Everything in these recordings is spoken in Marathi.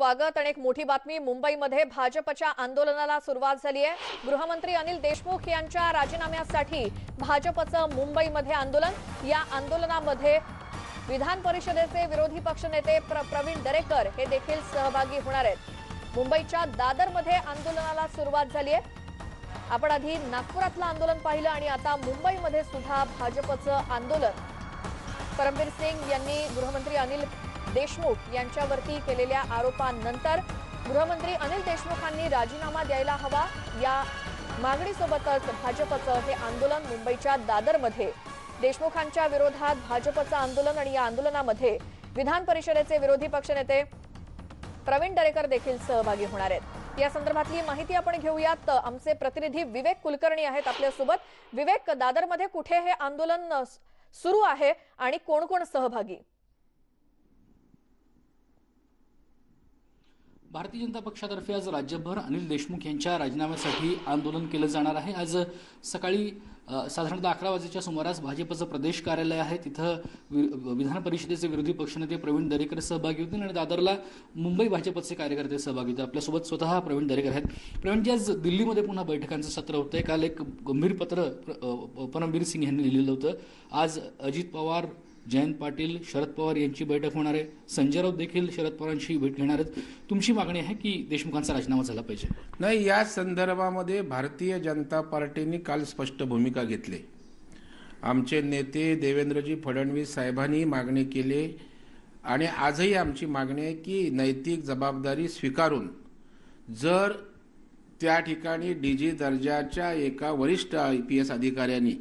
स्वागत आणि एक मोठी बातमी. मुंबईमध्ये भाजपच्या आंदोलनाला सुरुवात झाली आहे. गृहमंत्री अनिल देशमुख यांच्या राजीनाम्यासाठी भाजपचं मुंबईमध्ये आंदोलन. या आंदोलनामध्ये विधान परिषदेचे विरोधी पक्षनेते प्र प्रवीण दरेकर हे देखील सहभागी होणार आहेत. मुंबईच्या दादरमध्ये आंदोलनाला सुरुवात झाली आहे. आपण आधी नागपुरातलं आंदोलन पाहिलं आणि आता मुंबईमध्ये सुद्धा भाजपचं आंदोलन. परमवीर सिंग यांनी गृहमंत्री अनिल देशमुख यांच्यावरती केलेल्या आरोपांनंतर गृहमंत्री अनिल देशमुखांनी राजीनामा द्यायला हवा या मागणीसोबतच भाजपचं हे आंदोलन मुंबईच्या दादरमध्ये. देशमुखांच्या विरोधात भाजपचं आंदोलन आणि या आंदोलनामध्ये विधान परिषदेचे विरोधी पक्षनेते प्रवीण दरेकर देखील सहभागी होणार आहेत. या संदर्भातली माहिती आपण घेऊयात. आमचे प्रतिनिधी विवेक कुलकर्णी आहेत आपल्यासोबत. विवेक दादरमध्ये कुठे हे आंदोलन सुरू आहे आणि कोण कोण सहभागी? भारतीय जनता पक्षातर्फे आज राज्यभर अनिल देशमुख यांच्या राजीनाम्यासाठी आंदोलन केलं जाणार आहे. आज सकाळी साधारणतः अकरा वाजेच्या सुमारास भाजपचं प्रदेश कार्यालय आहे. तिथं वि- विधान परिषदेचे विरोधी पक्षनेते प्रवीण दरेकर सहभागी होतील आणि दादरला मुंबई भाजपचे कार्यकर्ते सहभागी होते आपल्यासोबत स्वतः प्रवीण दरेकर आहेत. प्रवीणजी आज दिल्लीमध्ये पुन्हा बैठकांचं सत्र होतंय. काल एक गंभीर पत्र परमवीर परमबीर सिंग यांनी लिहिलेलं होतं. आज अजित पवार जयंत पाटील शरद पवार यांची बैठक होणार आहे. संजय राऊत देखील शरद पवारांची भेट घेणार आहेत. तुमची मागणी आहे की देशमुखांचा राजीनामा झाला पाहिजे? नाही या संदर्भामध्ये भारतीय जनता पार्टीने काल स्पष्ट भूमिका घेतली. आमचे नेते देवेंद्रजी फडणवीस साहेबांनी मागणी केली आणि आजही आमची मागणी आहे की नैतिक जबाबदारी स्वीकारून जर त्या ठिकाणी डी जी दर्जाच्या एका वरिष्ठ आय पी एस अधिकाऱ्यांनी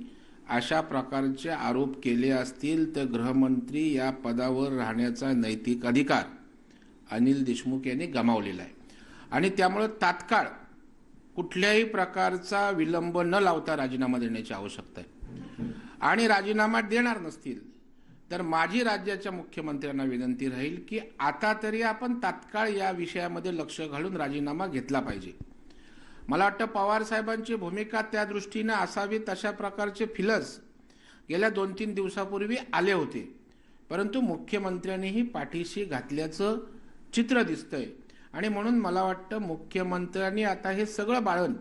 अशा प्रकारचे आरोप केले असतील तर गृहमंत्री या पदावर राहण्याचा नैतिक अधिकार अनिल देशमुख यांनी गमावलेला आहे. आणि त्यामुळं तात्काळ कुठल्याही प्रकारचा विलंब न लावता राजीनामा देण्याची आवश्यकता आहे. आणि राजीनामा देणार नसतील तर माझी राज्याच्या मुख्यमंत्र्यांना विनंती राहील की आता तरी आपण तात्काळ या विषयामध्ये लक्ष घालून राजीनामा घेतला पाहिजे. मला वाटतं पवार साहेबांची भूमिका त्या दृष्टीनं असावी तशा प्रकारचे फिलस गेल्या दोन तीन दिवसापूर्वी आले होते. परंतु मुख्यमंत्र्यांनीही पाठीशी घातल्याचं चित्र दिसतंय. आणि म्हणून मला वाटतं मुख्यमंत्र्यांनी आता हे सगळं बाळंट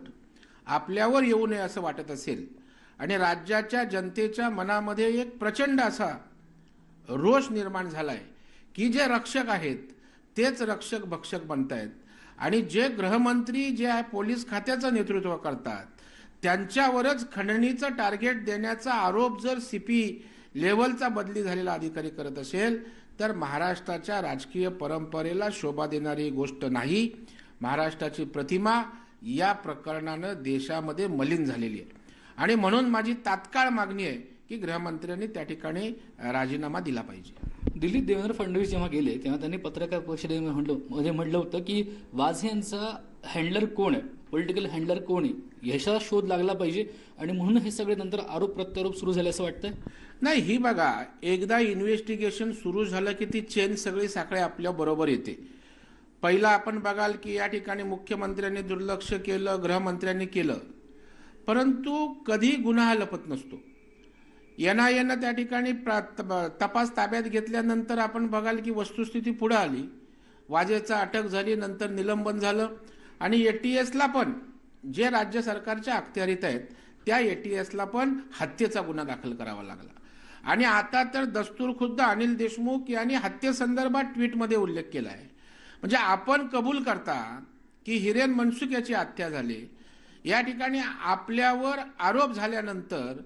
आपल्यावर येऊ नये असं वाटत असेल. आणि राज्याच्या जनतेच्या मनामध्ये एक प्रचंड असा रोष निर्माण झाला आहे की जे रक्षक आहेत तेच रक्षक भक्षक बनतायत. आणि जे गृहमंत्री जे आहे पोलीस खात्याचं नेतृत्व करतात त्यांच्यावरच खंडणीचं टार्गेट देण्याचा आरोप जर सीपी लेवलचा बदली झालेला अधिकारी करत असेल तर महाराष्ट्राच्या राजकीय परंपरेला शोभा देणारी गोष्ट नाही. महाराष्ट्राची प्रतिमा या प्रकरणानं देशामध्ये मलिन झालेली आहे. आणि म्हणून माझी तात्काळ मागणी आहे की गृहमंत्र्यांनी त्या ठिकाणी राजीनामा दिला पाहिजे. दिल्लीत देवेंद्र फडणवीस जेव्हा गेले तेव्हा त्यांनी पत्रकार परिषदेमध्ये म्हटलं मध्ये म्हटलं होतं की वाझे यांचा हँडलर कोण आहे? पॉलिटिकल हँडलर कोण आहे? ह्याचा शोध लागला पाहिजे आणि म्हणून हे सगळे नंतर आरोप प्रत्यारोप सुरू झाले असं वाटतंय? नाही ही बघा एकदा इन्व्हेस्टिगेशन सुरू झालं की ती चेन सगळी साखळे आपल्या बरोबर येते. पहिला आपण बघाल की या ठिकाणी मुख्यमंत्र्यांनी दुर्लक्ष केलं गृहमंत्र्यांनी केलं. परंतु कधी गुन्हा लपत नसतो. एन त्या ठिकाणी प्रा- तपास ताब्यात घेतल्यानंतर आपण बघाल की वस्तुस्थिती पुढं आली. वाजेचा अटक झाली नंतर निलंबन झालं. आणि ए टी एसला पण जे राज्य सरकारच्या अखत्यारीत आहेत त्या ए टी एसला पण हत्येचा गुन्हा दाखल करावा लागला. आणि आता तर दस्तूर खुद्द अनिल देशमुख यांनी हत्येसंदर्भात ट्विटमध्ये उल्लेख केला आहे. म्हणजे आपण कबूल करता की हिरेन मनसुख याची हत्या झाली. या ठिकाणी आपल्यावर आरोप झाल्यानंतर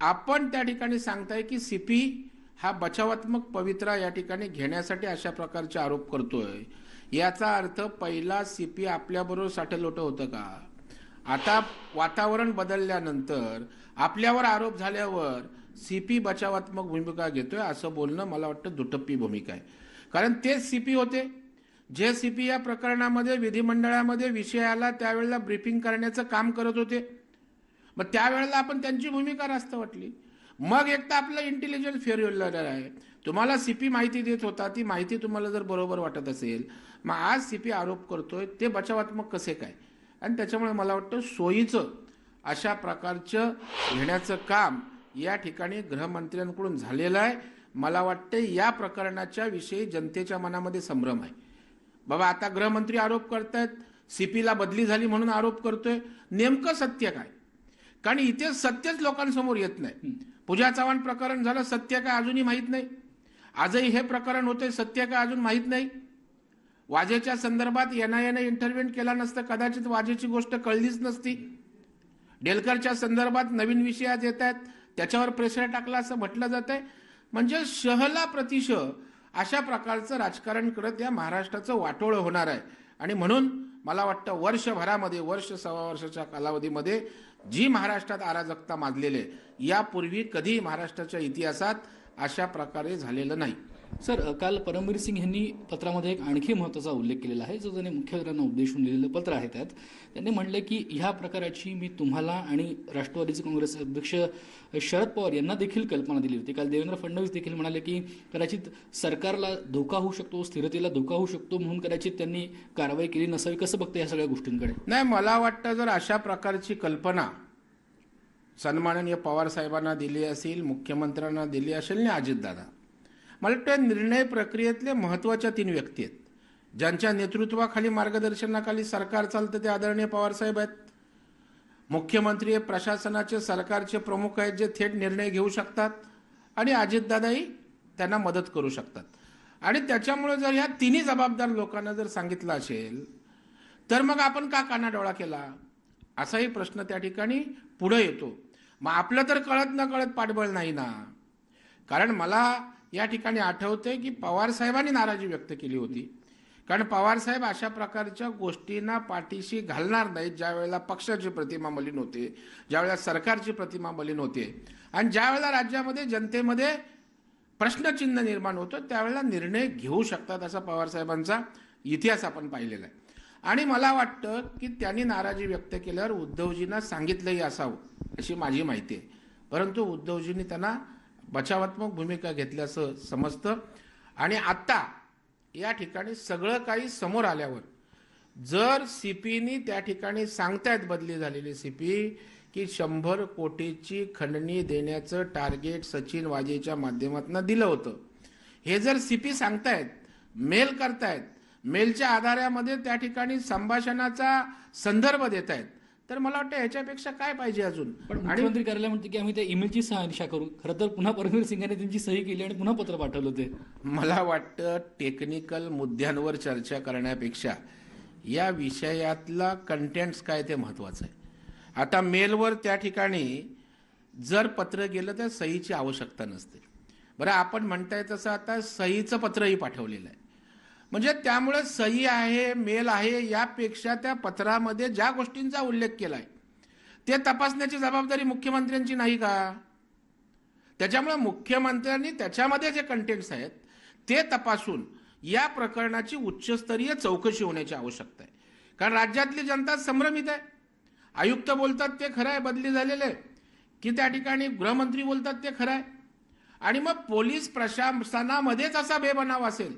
आपण त्या ठिकाणी सांगताय की सीपी हा बचावात्मक पवित्रा या ठिकाणी घेण्यासाठी अशा प्रकारचे आरोप करतोय. याचा अर्थ पहिला सीपी आपल्याबरोबर साठेलोट होतं का? आता वातावरण बदलल्यानंतर आपल्यावर आरोप झाल्यावर सीपी बचावात्मक भूमिका घेतोय असं बोलणं मला वाटतं दुटप्पी भूमिका आहे. कारण तेच सीपी होते. जे सीपी या प्रकरणामध्ये विधिमंडळामध्ये विषयाला त्यावेळेला ब्रीफिंग करण्याचं काम करत होते. मग त्यावेळेला आपण त्यांची भूमिका रास्त वाटली मग एक तर आपलं इंटेलिजन्स फेअर आहे. तुम्हाला सीपी माहिती देत होता ती माहिती तुम्हाला जर बरोबर वाटत असेल मग आज सीपी आरोप करतोय ते बचावात्मक कसे काय? आणि त्याच्यामुळे मला वाटतं सोयीचं अशा प्रकारचं घेण्याचं काम या ठिकाणी गृहमंत्र्यांकडून झालेलं आहे. मला वाटतं या प्रकरणाच्या विषयी जनतेच्या मनामध्ये संभ्रम आहे. बाबा आता गृहमंत्री आरोप करतायत सीपीला बदली झाली म्हणून आरोप करतोय. नेमकं सत्य काय? कारण इथे सत्यच लोकांसमोर येत नाही. पूजा चव्हाण प्रकरण झालं सत्य काय अजूनही माहीत नाही. आजही हे प्रकरण होते सत्य काय अजून माहीत नाही. वाजेच्या संदर्भात एनआयएने इंटरव्हेंट केला नसतं कदाचित वाजेची गोष्ट कळलीच नसती. डेलकरच्या संदर्भात नवीन विषय आज येत आहेत त्याच्यावर प्रेशर टाकला असं म्हटलं जात आहे म्हणजे शहला प्रतिश अशा प्रकारचं राजकारण करत या महाराष्ट्राचं वाटोळं होणार आहे. आणि म्हणून मला वाटतं वर्षभरामध्ये वर्ष सव्वा वर्षाच्या कालावधीमध्ये जी महाराष्ट्रात अराजकता माजलेली आहे यापूर्वी कधीही महाराष्ट्राच्या इतिहासात अशा प्रकारे झालेलं नाही. सर काल परमवीर सिंग यांनी पत्रामध्ये एक आणखी महत्त्वाचा उल्लेख केलेला आहे जो त्यांनी मुख्यमंत्र्यांना उद्देशून लिहिलेलं पत्र आहे त्यात. त्यांनी म्हटलं की ह्या प्रकाराची मी तुम्हाला आणि राष्ट्रवादीचे काँग्रेस अध्यक्ष शरद पवार यांना देखील कल्पना दिली होती. काल देवेंद्र फडणवीस देखील म्हणाले की कदाचित सरकारला धोका होऊ शकतो स्थिरतेला धोका होऊ शकतो म्हणून कदाचित त्यांनी कारवाई केली नसावी. कसं बघतं या सगळ्या गोष्टींकडे? नाही मला वाटतं जर अशा प्रकारची कल्पना सन्माननीय पवार साहेबांना दिली असेल मुख्यमंत्र्यांना दिली असेल आणि अजितदादा. मला वाटतं निर्णय प्रक्रियेतले महत्त्वाच्या तीन व्यक्ती आहेत. ज्यांच्या नेतृत्वाखाली मार्गदर्शनाखाली सरकार चालतं ते आदरणीय पवारसाहेब आहेत. मुख्यमंत्री हे प्रशासनाचे सरकारचे प्रमुख आहेत जे थेट निर्णय घेऊ शकतात आणि अजितदादाही त्यांना मदत करू शकतात. आणि त्याच्यामुळे जर ह्या तिन्ही जबाबदार लोकांना जर सांगितलं असेल तर मग आपण का कानाडोळा केला? असाही प्रश्न त्या ठिकाणी पुढे येतो. मग आपलं तर कळत न कळत पाठबळ नाही ना. कारण मला या ठिकाणी आठवते की पवार साहेबांनी नाराजी व्यक्त केली होती. कारण पवार साहेब अशा प्रकारच्या गोष्टींना पाठीशी घालणार नाहीत ज्या वेळेला पक्षाची प्रतिमा मलिन होते ज्या वेळेला सरकारची प्रतिमा मलिन होते. आणि ज्या वेळेला राज्यामध्ये जनतेमध्ये प्रश्नचिन्ह निर्माण होतं त्यावेळेला निर्णय घेऊ शकतात असा पवार साहेबांचा इतिहास आपण पाहिलेला आहे. आणि मला वाटतं की त्यांनी नाराजी व्यक्त केल्यावर उद्धवजींना सांगितलंही असावं अशी माझी माहिती आहे. परंतु उद्धवजींनी त्यांना बचावात्मक भूमिका घेतल्याचं समजतं. आणि आत्ता या ठिकाणी सगळं काही समोर आल्यावर जर सी पीनी त्या ठिकाणी सांगतायत बदली झालेली सी पी की शंभर कोटीची खंडणी देण्याचं टार्गेट सचिन वाजेच्या माध्यमातून दिलं होतं. हे जर सी पी सांगतायत मेल करतायत मेलच्या आधारामध्ये त्या ठिकाणी संभाषणाचा संदर्भ देत आहेत तर मला वाटतं ह्याच्यापेक्षा काय पाहिजे अजून? पण मुख्यमंत्री कार्यालय म्हणते की आम्ही त्या ईमेलची शहानिशा करू. खरं तर पुन्हा परमवीर सिंगांनी त्यांची सही केली आणि पुन्हा पत्र पाठवलं ते मला वाटतं टेक्निकल मुद्द्यांवर चर्चा करण्यापेक्षा या विषयातला कंटेंट्स काय ते महत्वाचं आहे. आता मेलवर त्या ठिकाणी जर पत्र गेलं तर सहीची आवश्यकता नसते. बरं आपण म्हणताय तसं आता सहीचं पत्रही पाठवलेलं आहे. म्हणजे त्यामुळे सही आहे मेल आहे यापेक्षा त्या पत्रामध्ये ज्या गोष्टींचा उल्लेख केला आहे ते तपासण्याची जबाबदारी मुख्यमंत्र्यांची नाही का? त्याच्यामुळे मुख्यमंत्र्यांनी त्याच्यामध्ये जे कंटेंट्स आहेत ते तपासून या प्रकरणाची उच्चस्तरीय चौकशी होण्याची आवश्यकता आहे. कारण राज्यातली जनता संभ्रमित आहे. आयुक्त बोलतात ते खरं आहे बदली झालेले की त्या ठिकाणी गृहमंत्री बोलतात ते खरं आहे. आणि मग पोलीस प्रशासनामध्येच असा बेबनाव असेल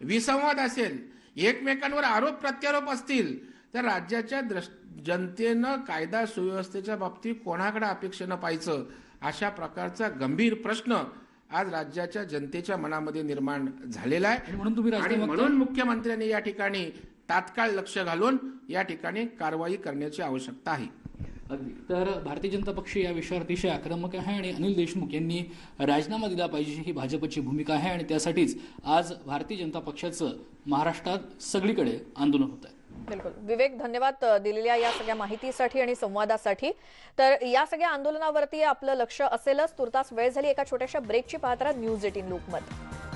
विसंवाद असेल एकमेकांवर आरोप प्रत्यारोप असतील तर राज्याच्या जनतेनं कायदा सुव्यवस्थेच्या बाबतीत कोणाकडे अपेक्षेनं पाहिजे अशा प्रकारचा गंभीर प्रश्न आज राज्याच्या जनतेच्या मनामध्ये निर्माण झालेला आहे. म्हणून तुम्ही म्हणून मुख्यमंत्र्यांनी या ठिकाणी तात्काळ लक्ष घालून या ठिकाणी कारवाई करण्याची आवश्यकता आहे. अगदी. तर भारतीय जनता पक्ष या विषयावर अतिशय आक्रमक आहे आणि अनिल देशमुख यांनी राजीनामा दिला पाहिजे ही भाजपची भूमिका आहे आणि त्यासाठीच आज भारतीय जनता पक्षाचं महाराष्ट्रात सगळीकडे आंदोलन होत आहे. बिलकुल. विवेक धन्यवाद दिलेल्या या सगळ्या माहितीसाठी आणि संवादासाठी. तर या सगळ्या आंदोलनावरती आपलं लक्ष असेलच. तुर्तास वेळ झाली एका छोट्याशा ब्रेकची पाहतात न्यूज एटीन लूकमध्ये